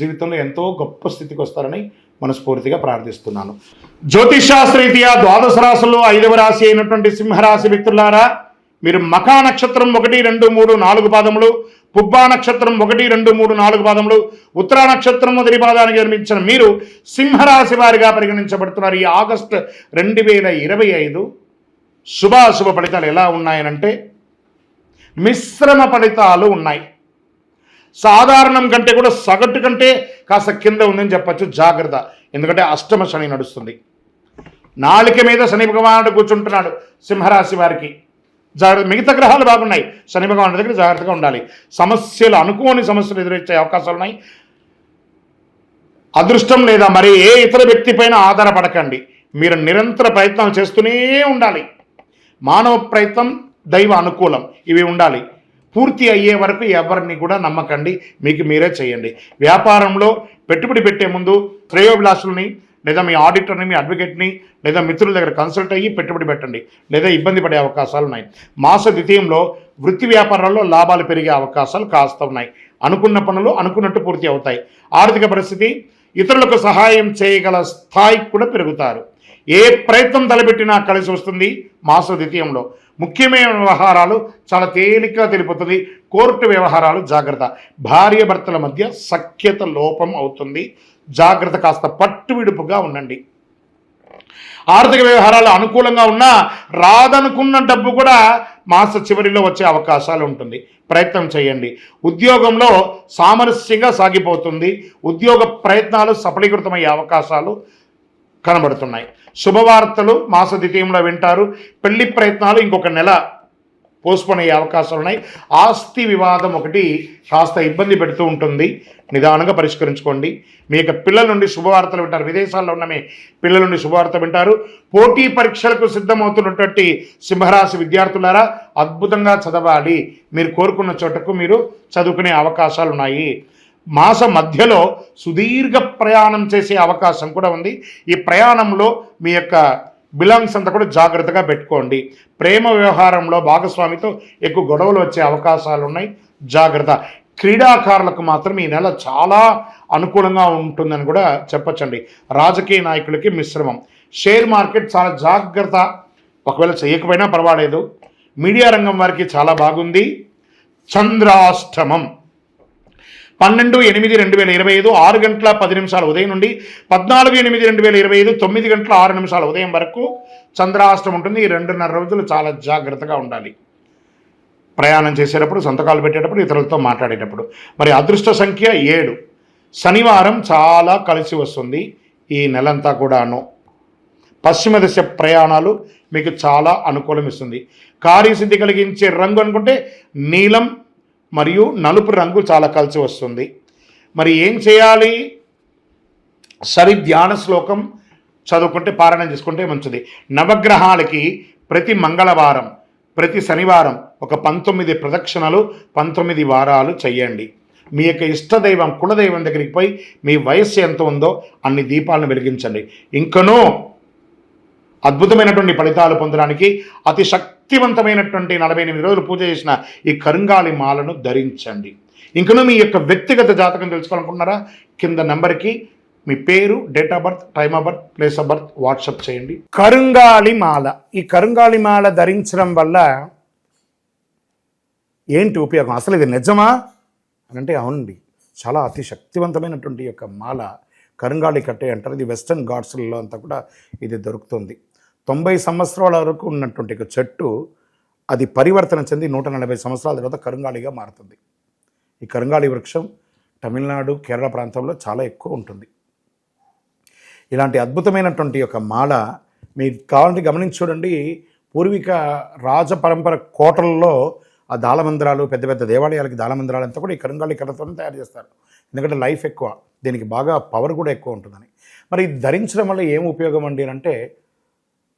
జీవితంలో ఎంతో గొప్ప స్థితికి వస్తారని మనస్ఫూర్తిగా ప్రార్థిస్తున్నాను. జ్యోతిషాస్త్రీత్యా ద్వాదశ రాశుల్లో ఐదవ రాశి అయినటువంటి సింహరాశి వ్యక్తులారా మీరు మకా నక్షత్రం ఒకటి రెండు మూడు నాలుగు పాదములు పుబ్బా నక్షత్రం ఒకటి రెండు మూడు నాలుగు పాదములు ఉత్తరా నక్షత్రం మొదటి పాదానికి జన్మించిన మీరు సింహరాశి వారిగా పరిగణించబడుతున్నారు. ఈ ఆగస్టు రెండు వేల ఇరవై ఐదు శుభాశుభ ఫలితాలు ఎలా ఉన్నాయనంటే మిశ్రమ ఫలితాలు ఉన్నాయి. సాధారణం కంటే కూడా సగటు కంటే కాస్త కింద ఉందని చెప్పచ్చు. జాగ్రత్త. ఎందుకంటే అష్టమ శని నడుస్తుంది. నాలిక మీద శని భగవానుడు కూర్చుంటున్నాడు సింహరాశి వారికి. జాగ్రత్త. మిగతా గ్రహాలు బాగున్నాయి. శని భగవానుడి దగ్గర జాగ్రత్తగా ఉండాలి. సమస్యలు అనుకోని సమస్యలు ఎదురొచ్చే అవకాశాలు ఉన్నాయి. అదృష్టం లేదా మరి ఏ ఇతర వ్యక్తి పైన ఆధారపడకండి. మీరు నిరంతర ప్రయత్నం చేస్తూనే ఉండాలి. మానవ ప్రయత్నం దైవ అనుకూలం. ఇవి ఉండాలి. పూర్తి అయ్యే వరకు ఎవరిని కూడా నమ్మకండి. మీకు మీరే చేయండి. వ్యాపారంలో పెట్టుబడి పెట్టే ముందు శ్రేయోభిలాషుల్ని లేదా మీ ఆడిటర్ని మీ అడ్వకేట్ని లేదా మిత్రుల దగ్గర కన్సల్ట్ అయ్యి పెట్టుబడి పెట్టండి. లేదా ఇబ్బంది పడే అవకాశాలు ఉన్నాయి. మాస ద్వితీయంలో వృత్తి వ్యాపారాల్లో లాభాలు పెరిగే అవకాశాలు కాస్త ఉన్నాయి. అనుకున్న పనులు అనుకున్నట్టు పూర్తి అవుతాయి. ఆర్థిక పరిస్థితి ఇతరులకు సహాయం చేయగల స్థాయికి కూడా పెరుగుతారు. ఏ ప్రయత్నం తలపెట్టినా కలిసి వస్తుంది మాస ద్వితీయంలో. ముఖ్యమైన వ్యవహారాలు చాలా తేలికగా తెలిపోతుంది కోర్టు వ్యవహారాలు జాగ్రత్త. భార్య భర్తల మధ్య సఖ్యత లోపం అవుతుంది. జాగ్రత్త కాస్త పట్టు విడుపుగా ఉండండి. ఆర్థిక వ్యవహారాలు అనుకూలంగా ఉన్నా రాదనుకున్న డబ్బు కూడా మాస చివరిలో వచ్చే అవకాశాలు ఉంటుంది. ప్రయత్నం చేయండి. ఉద్యోగంలో సామరస్యంగా సాగిపోతుంది. ఉద్యోగ ప్రయత్నాలు సఫలీకృతమయ్యే అవకాశాలు కనబడుతున్నాయి. శుభవార్తలు మాస ద్వితీయంలో వింటారు. పెళ్ళి ప్రయత్నాలు ఇంకొక నెల పోస్ట్పోన్ అయ్యే అవకాశాలు ఉన్నాయి. ఆస్తి వివాదం ఒకటి కాస్త ఇబ్బంది పెడుతూ ఉంటుంది. నిదానంగా పరిష్కరించుకోండి. మీ యొక్క పిల్లల నుండి శుభవార్తలు వింటారు. విదేశాల్లో ఉన్న మీ పిల్లల నుండి శుభవార్త వింటారు. పోటీ పరీక్షలకు సిద్ధమవుతున్నటువంటి సింహరాశి విద్యార్థులారా అద్భుతంగా చదవాలి. మీరు కోరుకున్న చోటకు మీరు చదువుకునే అవకాశాలు ఉన్నాయి. మాస మధ్యలో సుదీర్ఘ ప్రయాణం చేసే అవకాశం కూడా ఉంది. ఈ ప్రయాణంలో మీ యొక్క బిలాంగ్స్ అంతా కూడా జాగ్రత్తగా పెట్టుకోండి. ప్రేమ వ్యవహారంలో భాగస్వామితో ఎక్కువ గొడవలు వచ్చే అవకాశాలు ఉన్నాయి. జాగ్రత్త. క్రీడాకారులకు మాత్రం ఈ నెల చాలా అనుకూలంగా ఉంటుందని కూడా చెప్పచ్చండి. రాజకీయ నాయకులకి మిశ్రమం. షేర్ మార్కెట్ చాలా జాగ్రత్త. ఒకవేళ చేయకపోయినా పర్వాలేదు. మీడియా రంగం వారికి చాలా బాగుంది. చంద్రాష్టమం. పన్నెండు ఎనిమిది రెండు వేల ఇరవై ఐదు ఆరు గంటల పది నిమిషాల ఉదయం నుండి పద్నాలుగు ఎనిమిది రెండు వేల ఇరవై ఐదు తొమ్మిది గంటల ఆరు నిమిషాల ఉదయం వరకు చంద్రాష్టం ఉంటుంది. ఈ రెండున్నర రోజులు చాలా జాగ్రత్తగా ఉండాలి. ప్రయాణం చేసేటప్పుడు సంతకాలు పెట్టేటప్పుడు ఇతరులతో మాట్లాడేటప్పుడు. మరి అదృష్ట సంఖ్య ఏడు. శనివారం చాలా కలిసి వస్తుంది. ఈ నెలంతా కూడాను. పశ్చిమ దిశ ప్రయాణాలు మీకు చాలా అనుకూలం ఇస్తుంది కార్యసిద్ధి కలిగించే రంగు అనుకుంటే నీలం మరియు నలుపు రంగు చాలా కలిసి వస్తుంది. మరి ఏం చేయాలి? సరి ధ్యాన శ్లోకం చదువుకుంటే పారాయణం చేసుకుంటే మంచిది. నవగ్రహాలకి ప్రతి మంగళవారం ప్రతి శనివారం ఒక పంతొమ్మిది ప్రదక్షిణలు పంతొమ్మిది వారాలు చేయండి మీ యొక్క ఇష్టదైవం కులదైవం దగ్గరికి పోయి మీ వయస్సు ఎంత ఉందో అన్ని దీపాలను వెలిగించండి. ఇంకనూ అద్భుతమైనటువంటి ఫలితాలు పొందడానికి అతి శక్తివంతమైనటువంటి నలభై ఎనిమిది రోజులు పూజ చేసిన ఈ కరుంగాలి మాలను ధరించండి. ఇంకను మీ యొక్క వ్యక్తిగత జాతకం తెలుసుకోవాలనుకుంటున్నారా? కింద నెంబర్కి మీ పేరు date of birth time of birth place of birth WhatsApp చేయండి. కరుంగాలి మాల. ఈ కరుంగాలి మాల ధరించడం వల్ల ఏంటి ఉపయోగం? అసలు ఇది నిజమా? అని అంటే అవునండి. చాలా అతి శక్తివంతమైనటువంటి యొక్క మాల కరుంగాళి కట్టే అంటారు. ఇది వెస్ట్రన్ గాడ్స్లలో అంతా కూడా ఇది దొరుకుతుంది. తొంభై సంవత్సరాల వరకు ఉన్నటువంటి ఒక చెట్టు అది పరివర్తన చెంది నూట నలభై సంవత్సరాల తర్వాత కరుంగాళిగా మారుతుంది. ఈ కరుంగాళి వృక్షం తమిళనాడు కేరళ ప్రాంతంలో చాలా ఎక్కువ ఉంటుంది. ఇలాంటి అద్భుతమైనటువంటి ఒక మాల మీరు కావాలంటే గమనించి చూడండి. పూర్వీక రాజ పరంపర కోటలలో ఆ దాళమందిరాలు పెద్ద పెద్ద దేవాలయాలకి దాళమందిరాలు అంతా కూడా ఈ కరుంగాళి కర్రతోనే తయారు చేస్తారు. ఎందుకంటే లైఫ్ ఎక్కువ దీనికి బాగా పవర్ కూడా ఎక్కువ ఉంటుందని. మరి ఇది ధరించడం వల్ల ఏం ఉపయోగం అండి అంటే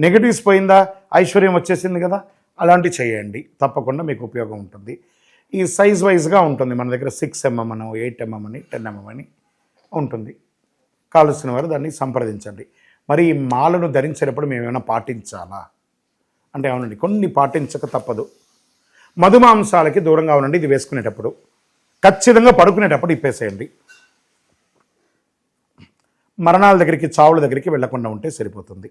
నెగిటివ్స్ పోయిందా? ఐశ్వర్యం వచ్చేసింది కదా? అలాంటి చేయండి. తప్పకుండా మీకు ఉపయోగం ఉంటుంది. ఈ సైజ్ వైజ్గా ఉంటుంది. మన దగ్గర సిక్స్ ఎంఎం అని ఎయిట్ ఎంఎం అని టెన్ ఎంఎం అని ఉంటుంది. కావలసిన వారు దాన్ని సంప్రదించండి. మరి ఈ మాలను ధరించేటప్పుడు మేము ఏమైనా పాటించాలా? అంటే అవునండి కొన్ని పాటించక తప్పదు. మధుమాంసాలకి దూరంగా ఉండండి. ఇది వేసుకునేటప్పుడు ఖచ్చితంగా పడుకునేటప్పుడు ఇప్పేసేయండి. మరణాల దగ్గరికి చావుల దగ్గరికి వెళ్ళకుండా ఉంటే సరిపోతుంది.